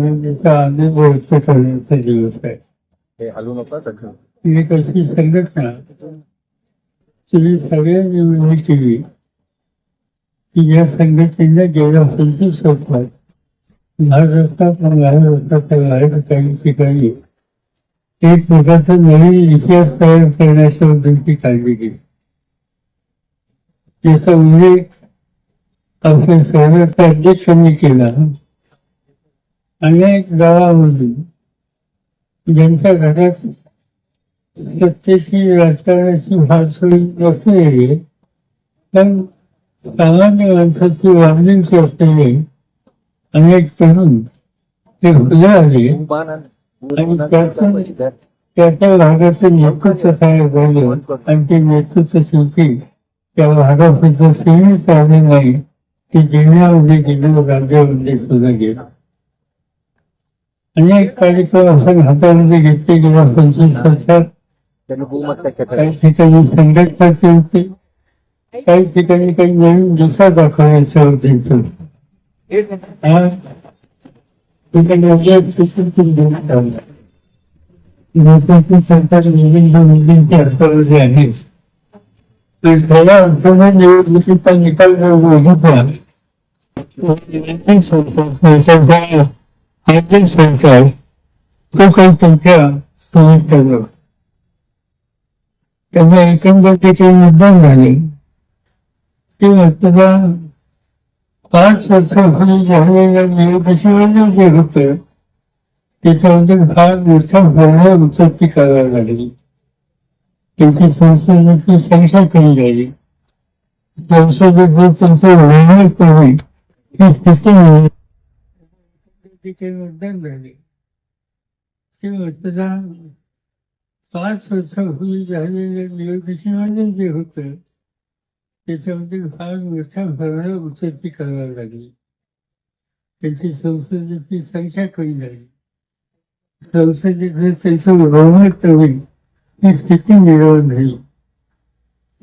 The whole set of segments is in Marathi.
आनंदीचा आनंद व्यक्त करण्याचा दिवस आहे हे हलू नका कशी संघटना तुम्ही सगळ्यांनी मिळून केली. की या संघटनेला गेल्या वर्षी वर्षात महाराष्ट्रात महाराष्ट्राच्या बाहेर काही ठिकाणी एक प्रकारचा नवीन इतिहास तयार करण्याच्या उद्देशी काळजी घेत. याचा उल्लेख आपल्या शहराच्या अध्यक्षांनी केला. अनेक गावामध्ये ज्यांच्या घरात सत्तेची राजकारणाची फारसोई नसलेली पण सामान्य माणसाची वागणूक असलेले अनेक तरुण ते खुले आले आणि त्यातून त्या त्या भागाचं नेतृत्व तयार झालं आणि ते नेतृत्व शेवटी त्या भागाबद्दल सेवेच आले नाही. ते जिल्ह्यामध्ये गेलं राज्यामध्ये सुद्धा गेलं. अनेक कार्यक्रम आपण हातामध्ये घेतले गेल्या पंचवीस वर्षात काही ठिकाणी संघटनाचे होते. काही ठिकाणी काही नवीन दिशा दाखवण्याच्या हा? आला. देशाची सरकार विविध मुद्द्यांची अर्थामध्ये आहे. खऱ्या अर्थाने निवडणुकीचा निकाल जर बघितला तर सरकारचा आर्थिक सरकार तो काही त्यांच्या त्यांना एकंदर त्याचे मतदान झाले ते मतदान पाच वर्षापूर्वी झालेल्या निवडणुकीमध्ये जे त्याच्यामध्ये फार मोठ्या प्रमाणात उत्पत्ती करायला लागली त्यांची संसदेची संख्या कमी झाली संसदेत जर त्यांचं वाढवण कमी ही स्थिती नाही. तिथे मतदान झाले. ते मतदान पाच वर्षापूर्वी झालेल्या निवडणुकीमध्ये जे होतं त्याच्यामध्ये फार मोठ्या प्रमाणात उत्पत्ती करावी लागली. त्यांची संसदेची संख्या कमी झाली. संसदेकडे त्यांचं बहुमत कमी ही स्थिती निर्माण झाली.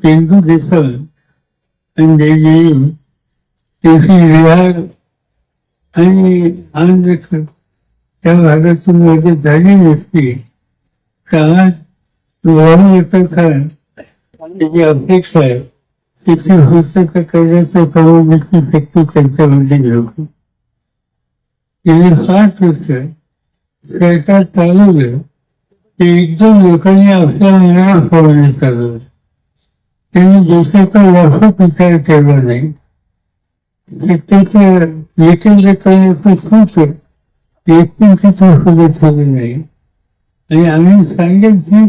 तेलगू देशम आणि दिल्ली तेथील बिहार आणि आज त्या भागातून मध्ये झाली व्यक्ती. काळात वाढू येताचा त्याची अपेक्षा आहे. त्याची पूर्तता करण्याचं समोरची शक्ती त्यांच्यामध्ये नव्हती. गेली पाच वर्ष सरकार चालवलं ते एकदम लोकांनी आपल्या मनाला फळवणे चालवलं त्यांनी देशाचा व्यापक विचार केला नाही. सत्तेच्या विकेंद्रीकरणाचं सूत्र व्यक्तींची संशोधन झाली नाही. आणि आम्ही सांगितली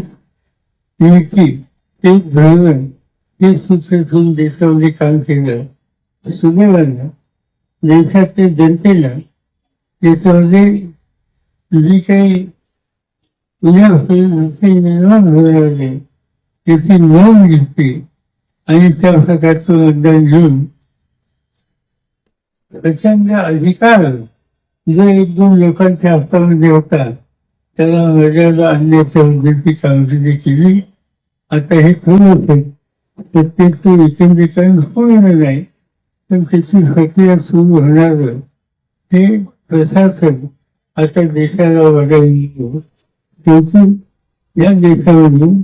युक्ती ते धोरण हे सूत्र घेऊन देशामध्ये काम केलं. सुदैवानं देशातल्या जनतेला देशामध्ये जी काही उद्या निर्माण होणार त्याची नोंद घेतली. आणि त्या प्रकारचं मतदान घेऊन प्रचंड अधिकार. जे एक दोन लोकांच्या हातामध्ये होता त्याला मर्यादा आणण्याच्या उद्देशी कामगिरी केली. आता हे सुरू होते? सत्तेचं विकेंद्रीकरण होणार नाही. पण त्याची प्रक्रिया सुरू होणार. हे प्रशासन आता देशाला वगैरे शेवटी या देशामधून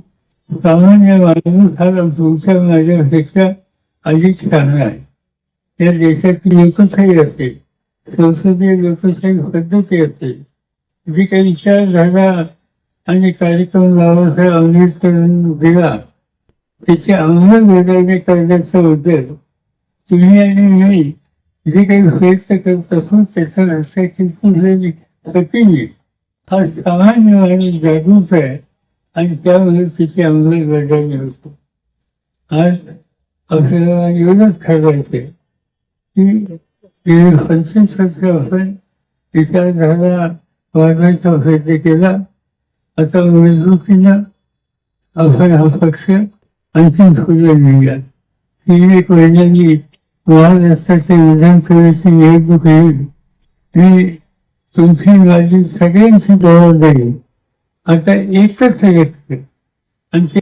सामान्य माणूस हा तुमच्या माझ्यापेक्षा अधिक छान आहे. या देशाची लोकशाही असते. संसदीय लोकशाही पद्धती असते. जी काही विचारधारा आणि कार्यक्रम बाबासाहेब आंबेडकरांनी दिला त्याची अंमलबजावणी करण्याचा उद्देश तुम्ही आणि मी जे काही प्रयत्न करत असून त्याचा लक्षाची प्रतिनिधी हा सामान्य माणूस जागरूक आहे आणि त्यामुळे तिची अंमलबजावणी होते. आज आपल्याला एवढंच ठरवायचंय की गेली पंचवीस वर्ष आपण विचारधारा वाढवायचा प्रयत्न केला. आता मजबूतीनं आपण हा पक्ष अंतिम पुढे नेऊया ही एक वैज्ञानिक महाराष्ट्राच्या विधानसभेची निवडणूक येईल. ही तुमची माझी सगळ्यांची जबाबदारी. आता एकच व्यक्त. आणि